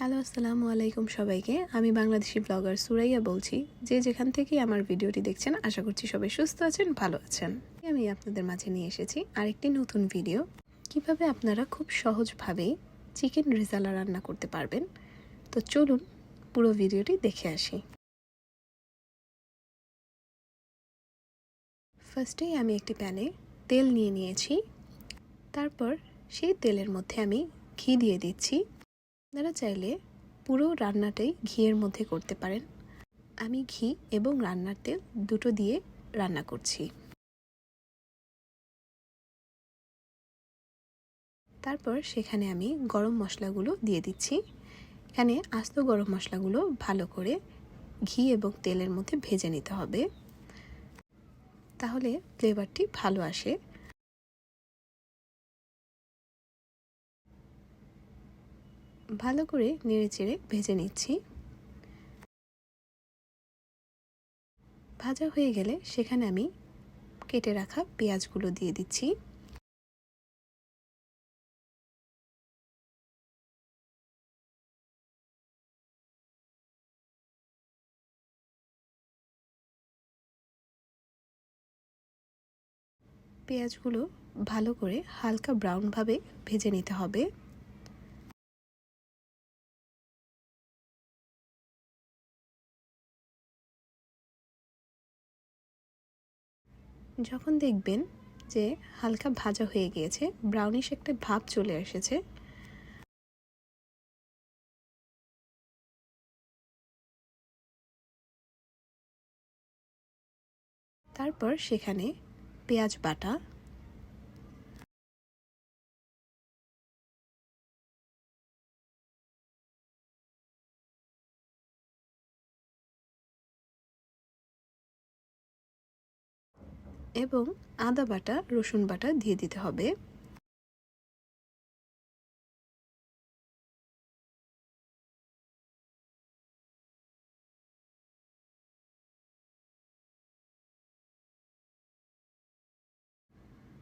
Hello, আসসালামু আলাইকুম সবাইকে। আমি বাংলাদেশি ব্লগার সুরাইয়া বলছি। যে যেখান থেকে আমার ভিডিওটি দেখছেন, আশা করছি সবাই সুস্থ আছেন, ভালো আছেন। আমি আপনাদের মাঝে নিয়ে এসেছি আরেকটি নতুন ভিডিও। কীভাবে আপনারা খুব সহজভাবেই চিকেন রেজালা রান্না করতে পারবেন? তো চলুন পুরো ভিডিওটি দেখে আসি। ফার্স্টেই আমি একটি প্যানে তেল নিয়ে নিয়েছি। তারপর সেই তেলের মধ্যে আমি ঘি দিয়ে দিচ্ছি। আপনারা চাইলে পুরো রান্নাটাই ঘিয়ের মধ্যে করতে পারেন। আমি ঘি এবং রান্নার তেল দুটো দিয়ে রান্না করছি। তারপর সেখানে আমি গরম মশলাগুলো দিয়ে দিচ্ছি। এখানে আস্ত গরম মশলাগুলো ভালো করে ঘি এবং তেলের মধ্যে ভেজে নিতে হবে। তাহলে ফ্লেভারটি ভালো আসে। ভালো করে নেড়েচেড়ে ভেজে নিচ্ছি। ভাজা হয়ে গেলে সেখানে আমি কেটে রাখা পেঁয়াজগুলো দিয়ে দিচ্ছি। পেঁয়াজগুলো ভালো করে হালকা ব্রাউনভাবে ভেজে নিতে হবে। যখন দেখবেন যে হালকা ভাজা হয়ে গিয়েছে ব্রাউনিশ একটা ভাব চলে এসেছে, তারপর সেখানে পেঁয়াজ বাটা এবং আদা বাটা, রসুন বাটা দিয়ে দিতে হবে।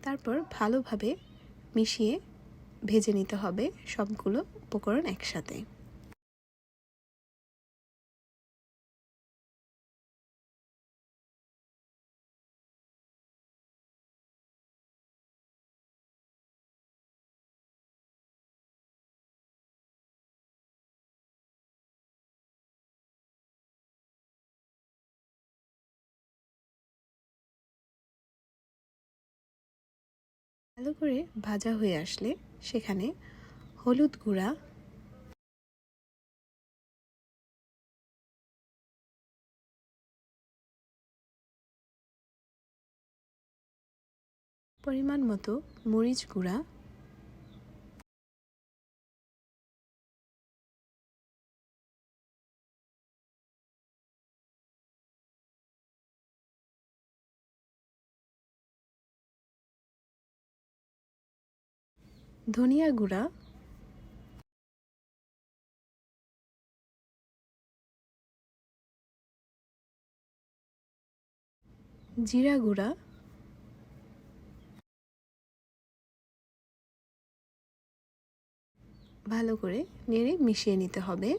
তারপর ভালোভাবে মিশিয়ে ভেজে নিতে হবে সবগুলো উপকরণ একসাথে। ভালো করে ভাজা হয়ে আসলে সেখানে হলুদ গুঁড়া পরিমাণ মতো মরিচ গুঁড়া ধনিয়া গুঁড়া। জিরা গুঁড়া। ভালো করে নেড়ে মিশিয়ে নিতে হবে।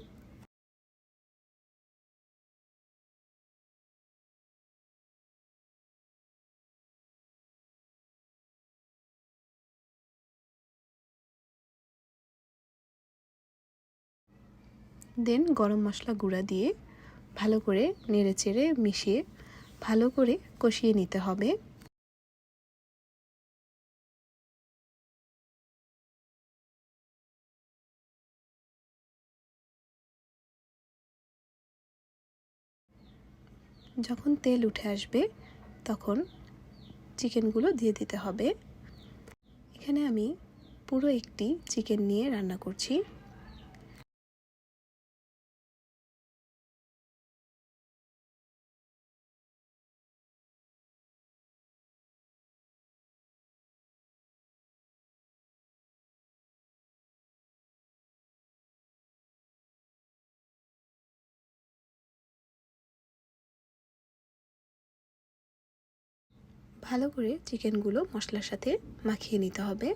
দেন গরম মশলা গুঁড়া দিয়ে ভালো করে নেড়ে চেড়ে মিশিয়ে ভালো করে কষিয়ে নিতে হবে। যখন তেল উঠে আসবে তখন চিকেনগুলো দিয়ে দিতে হবে। এখানে আমি পুরো একটি চিকেন নিয়ে রান্না করছি। ভালো করে চিকেনগুলো মশলার সাথে মাখিয়ে নিতে হবে।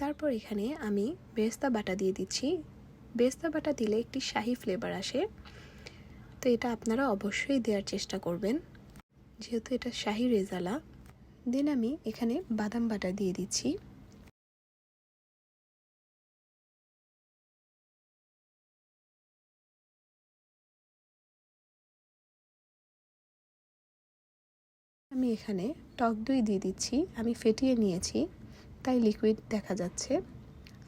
তারপর এখানে আমি বেস্তা বাটা দিয়ে দিচ্ছি। বেস্তা বাটা দিলে একটি শাহি ফ্লেভার আসে। তো এটা আপনারা অবশ্যই দেওয়ার চেষ্টা করবেন। যেহেতু এটা শাহি রেজালা, দেন আমি এখানে বাদাম বাটা দিয়ে দিচ্ছি। আমি এখানে টক দই দিয়ে দিচ্ছি, আমি ফেটিয়ে নিয়েছি, তাই লিকুইড দেখা যাচ্ছে।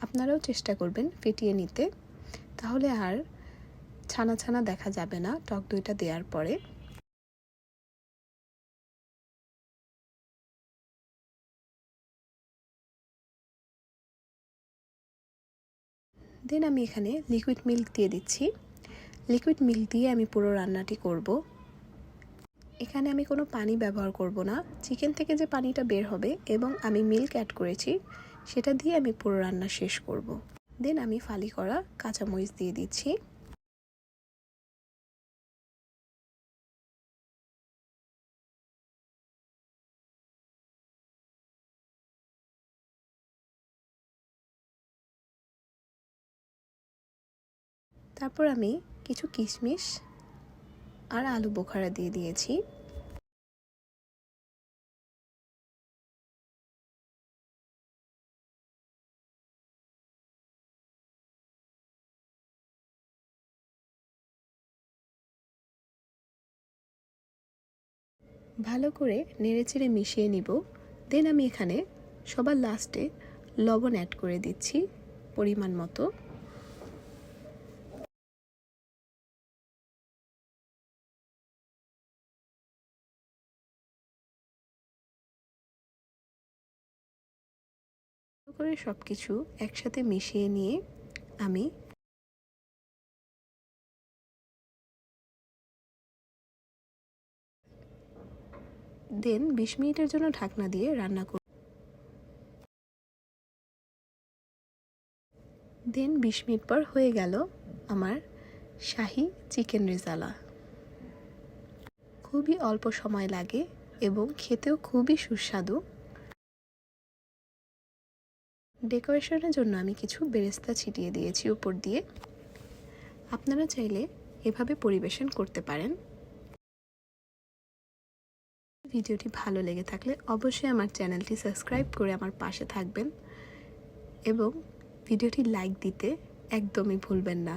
আপনারাও চেষ্টা করবেন ফেটিয়ে নিতে। তাহলে আর ছানা ছানা দেখা যাবে না টক দইটা দেওয়ার পরে। দেন আমি এখানে লিকুইড মিল্ক দিয়ে দিচ্ছি। লিকুইড মিল্ক দিয়ে আমি পুরো রান্নাটি করব। এখানে আমি কোনো পানি ব্যবহার করব না চিকেন থেকে যে পানিটা বের হবে এবং আমি মিল্ক অ্যাড করেছি, সেটা দিয়ে আমি পুরো রান্না শেষ করব। দেন আমি ফালি করা কাঁচামরিচ দিয়ে দিচ্ছি তারপর আমি কিছু কিশমিশ আর আলু বোখারা দিয়ে দিয়েছি। ভালো করে নেড়েচেড়ে মিশিয়ে নিব। দেন আমি এখানে সবার লাস্টে লবণ অ্যাড করে দিচ্ছি পরিমাণ মতো। করে সব কিছু একসাথে মিশিয়ে নিয়ে আমি দেন বিশ মিনিটের জন্য ঢাকনা দিয়ে রান্না করব দেন বিশ মিনিট পর হয়ে গেল আমার শাহি চিকেন রেজালা। খুবই অল্প সময় লাগে এবং খেতেও খুবই সুস্বাদু। ডেকোরেশনের জন্য আমি কিছু বেরেস্তা ছিটিয়ে দিয়েছি উপর দিয়ে। আপনারা চাইলে এভাবে পরিবেশন করতে পারেন। ভিডিওটি ভালো লেগে থাকলে অবশ্যই আমার চ্যানেলটি সাবস্ক্রাইব করে আমার পাশে থাকবেন এবং ভিডিওটি লাইক দিতে একদমই ভুলবেন না।